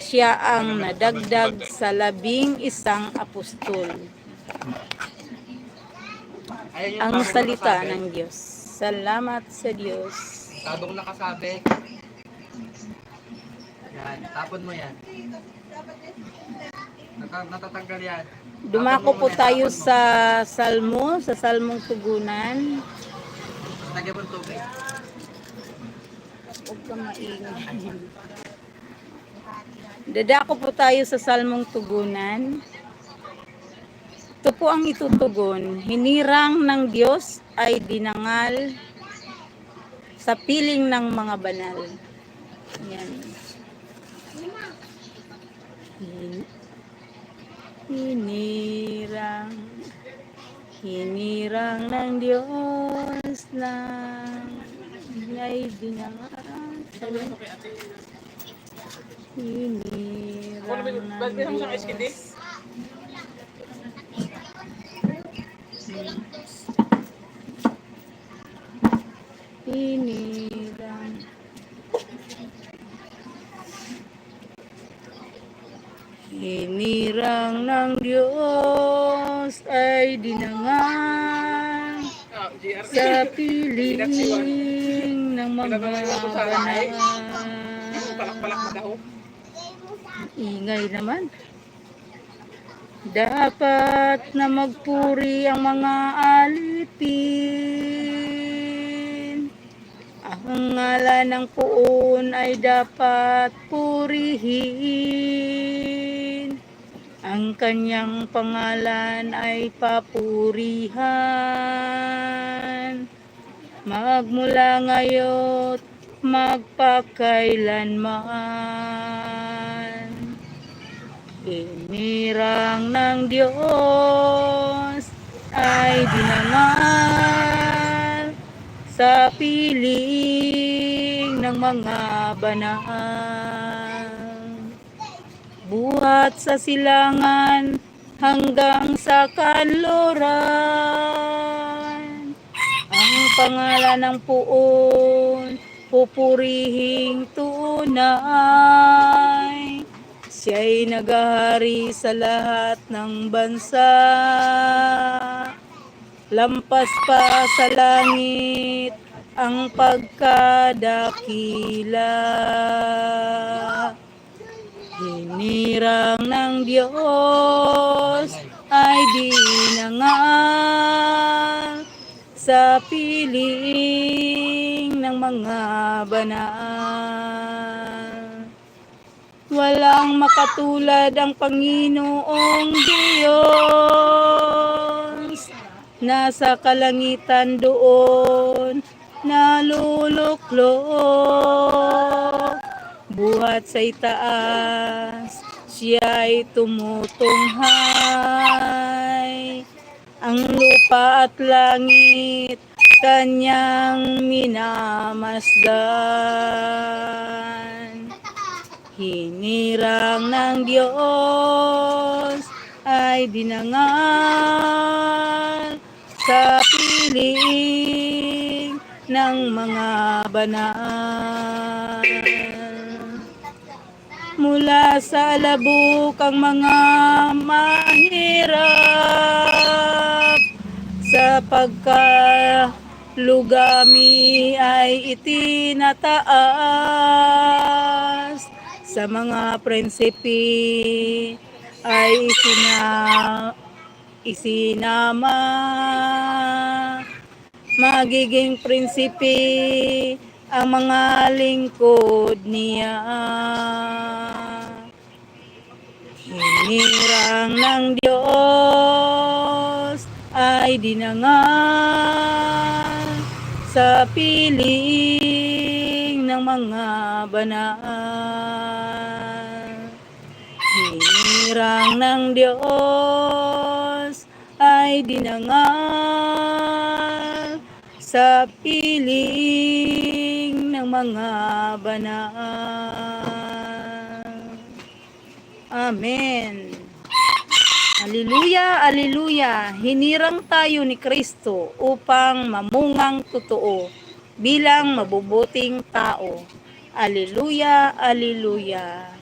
Siya ang nadagdag sa labing isang apostol. Ang salita ng Diyos. Salamat sa Diyos. Tabong nakasabi. Yan, tapon mo yan. Nata natatanggal yan. Dumako po tayo sa Salmo, sa Salmong Tugunan. Ng tubig. Huwag ka maingay. Dadako po tayo sa Salmong Tugunan. Ito po ang itutugon. Hinirang ng Diyos ay dinangal sa piling ng mga banal. Yan. Hin- Hinirang Hinirang ng Diyos lang ay dinangal Hinirang ng Diyos Hinirang Hinirang ng Diyos ay dinangal sa piling ng mga banal. Palak-palak na daw. Ingay naman. Dapat na magpuri ang mga alipin. Ang ngalan ng puon ay dapat purihin. Ang kanyang pangalan ay papurihan. Magmula ngayon, magpakailanman. Inirang ng Diyos ay dinangal sa piling ng mga banal. Buhat sa silangan hanggang sa kanluran. Ang pangalan ng puon, pupurihing tunay. Siya'y nagahari sa lahat ng bansa. Lampas pa sa langit ang pagkadakila. Hinirang ng Diyos ay dinangal sa piling ng mga banal. Walang makatulad ang Panginoong Diyos. Nasa kalangitan doon, naluluklok. Buhat sa itaas, siya'y tumutunghay. Ang lupa at langit, kanyang minamasdan. Hinirang ng Diyos ay dinangal sa piling ng mga banal. Mula sa alabok ang mga mahirap sa pagkalugami ay itinataas sa mga prinsipi ay isina, isinama magiging prinsipi ang mga lingkod niya. Hinirang ng Diyos ay dinangal sa piling ng mga banal. Hinirang ng Diyos ay dinangal sa piling ng mga banal. Amen. Haleluya, haleluya. Hinirang tayo ni Kristo upang mamungang totoo bilang mabubuting tao. Haleluya, haleluya.